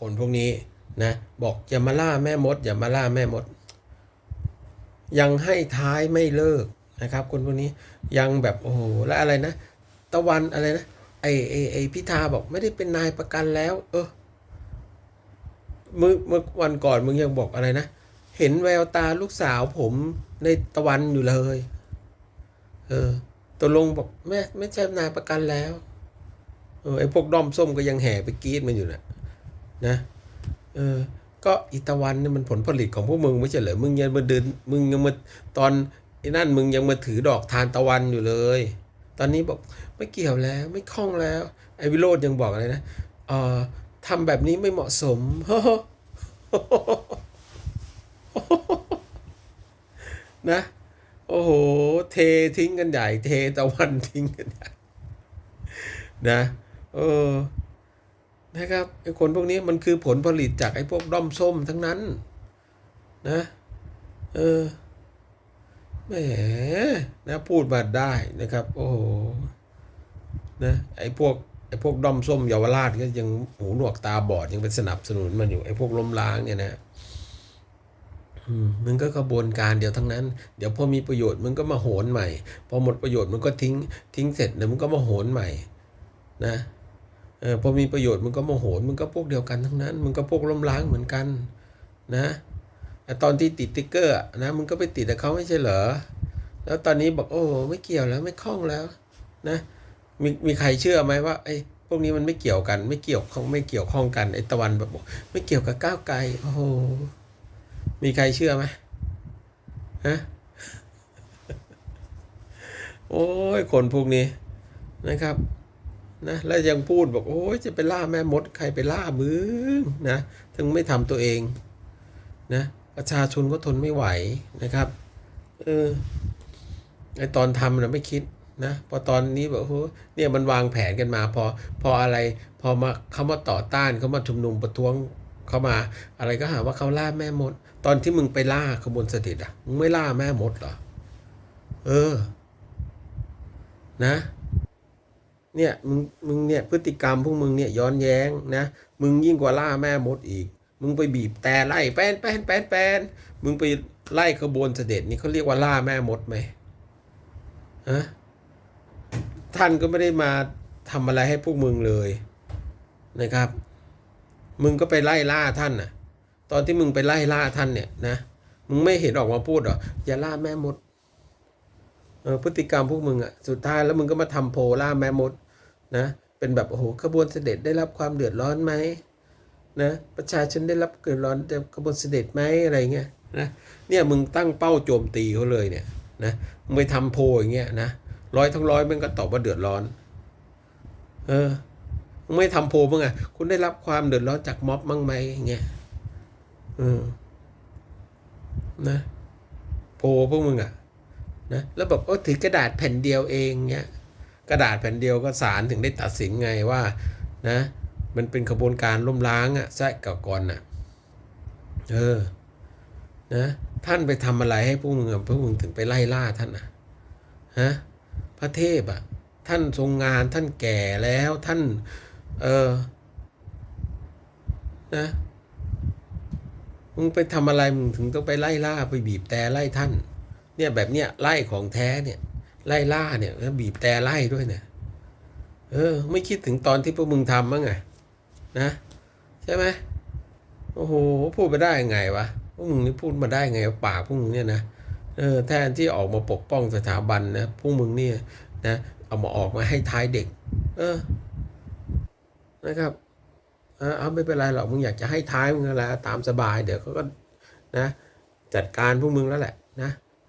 คนพวกนี้นะบอกอย่ามาล่าแม่มด อย่ามาล่าแม่มด ยังให้ท้ายไม่เลิกนะครับ คนพวกนี้ยังแบบโอ้โหแล้วอะไรนะ ตะวันอะไรนะไอไอไอพิธาบอกไม่ได้เป็นนายประกันแล้ว เออเมื่อเมื่อวันก่อนมึงยังบอกอะไรนะ เห็นแววตาลูกสาวผมในตะวันอยู่เลย เออตกลงบอกแม่ไม่ใช่นายประกันแล้ว เออไอพวกด้อมส้มก็ยังแห่ไปกรีดมันอยู่นะ นะเออก็อีตะวันเนี่ยมันผลผลิตของพวกมึงไม่ใช่เหรอมึงยังมาเดินมึงยังมาตอนไอ้นั่นมึงยังมาถือดอกทานตะวันอยู่เลย ตอนนี้บอกไม่เกี่ยวแล้วไม่คล่องแล้ว ไอวิโรจน์ยังบอกอะไรนะเอ่อทำแบบนี้ไม่เหมาะสมนะ โอ้โห เททิ้งกันใหญ่ เทตะวันทิ้งกันใหญ่นะ เออ นะครับไอ้คนพวกนี้มันคือผลผลิตจากไอ้พวกด้อมส้มทั้งนั้นนะเออแหมนะพูดมาได้นะครับ โอ้โหนะไอ้พวกไอ้พวกด้อมส้มเยาวราชก็ยังหูหนวกตาบอดยังเป็นสนับสนุนมันอยู่ไอ้พวกล้มล้างเนี่ยนะมึงก็กระบวนการเดียวทั้งนั้น เดี๋ยวพอมีประโยชน์มึงก็มาโหนใหม่ พอหมดประโยชน์มึงก็ทิ้งทิ้งเสร็จเดี๋ยวมึงก็มาโหนใหม่ นะ ออพอมีประโยชน์มึงก็โมโหมึงก็พวกเดียวกันทั้งนั้นมึงก็พวกล้มล้างเหมือนกันนะแต่ตอนที่ติดติ๊กเกอร์นะมึงก็ไปติดกับเขาไม่ใช่เหรอ แล้วตอนนี้บอกโอ้ไม่เกี่ยวแล้วไม่คล่องแล้วนะมีมีใครเชื่อไหมว่าไอ้พวกนี้มันไม่เกี่ยวกัน ไม่เกี่ยวข้องไม่เกี่ยวข้องกันไอ้ตะวันแบบบอกไม่เกี่ยวกับก้าวไกลโอ้โหมีใครเชื่อไหมฮะโอ้ยคนพวกนี้นะครับ นะแล้วยังพูดบอกโอ้ยจะไปล่าแม่มดใครไปล่ามึงนะถึงไม่ทำตัวเองนะประชาชนก็ทนไม่ไหวนะครับเออไอตอนทำเนะไม่คิดนะพอตอนนี้แบบโอ้เนี่ยมันวางแผนกันมา พอพออะไรพอมาเขามาต่อต้านเขามาชุมนุมประท้วงเขามา อะไรก็หาว่าเขาล่าแม่มด ตอนที่มึงไปล่าขบวนเสด็จอะมึงไม่ล่าแม่มดเหรอเออ นะ เนี่ยมึงมึงเนี่ยพฤติกรรมพวกมึงเนี่ยย้อนแย้งนะ มึงยิ่งกว่าล่าแม่มดอีก มึงไปบีบแต่ไล่แป้นแป้นแป้นแป้นมึงไปไล่ขบวนเสด็จนี่เขาเรียกว่าล่าแม่มดไหมฮะท่านก็ไม่ได้มาทำอะไรให้พวกมึงเลยนะครับ มึงก็ไปไล่ล่าท่านน่ะ ตอนที่มึงไปไล่ล่าท่านเนี่ยนะ มึงไม่เห็นออกมาพูดหรออย่าล่าแม่มด เออพฤติกรรมพวกมึงอะสุดท้ายแล้วมึงก็มาทำโพล่าแม่มดนะเป็นแบบโอ้โหขบวนเสด็จได้รับความเดือดร้อนไหมนะประชาชนได้รับเกิดร้อนจากขบวนเสด็จไหมอะไรเงี้ยนะเนี่ยมึงตั้งเป้าโจมตีเขาเลยเนี่ยนะมึงไปทำโพอย่างเงี้ยนะร้อยทั้งร้อยมันก็ตอบว่าเดือดร้อน เออมึงไม่ทำโพมั้งอะคุณได้รับความเดือดร้อนจากม็อบมั้งไหมอย่างเงี้ยเออนะโพพวกมึงอะ นะแล้วแบบโอ้ถือกระดาษแผ่นเดียวเองเนี้ยกระดาษแผ่นเดียวก็ศาลถึงได้ตัดสินไงว่านะมันเป็นขบวนการล้มล้างอะ่ะแซะกับก่อนน่ะเออนะท่านไปทำอะไรให้พวกมึงพวกมึงถึงไปไล่ล่าท่านอะฮะพระเทพอะท่านทรงงานท่านแก่แล้วท่านเออนะมึงไปทำอะไรมึงถึงต้องไปไล่ล่าไปบีบแต่ไล่ท่าน เนี่ยแบบเนี้ยไล่ของแท้เนี่ย ไล่ล่าเนี่ยแล้วบีบแต่ไล่ด้วยเนี่ยเออ ไม่คิดถึงตอนที่พวกมึงทำมั้งไงนะใช่ไหมโอ้โหพูดมาได้ยังไงวะพวกมึงนี่พูดมาได้ไงปากพวกมึงเนี่ยนะเออแทนที่ออกมาปกป้องสถาบันนะพวกมึงเนี่ยนะเอามาออกมาให้ท้ายเด็ก เออ นะครับเออเอาไม่เป็นไรหรอกมึงอยากจะให้ท้ายมึงก็แล้วตามสบาย เดี๋ยวเขาก็นะ จัดการพวกมึงแล้วแหละนะ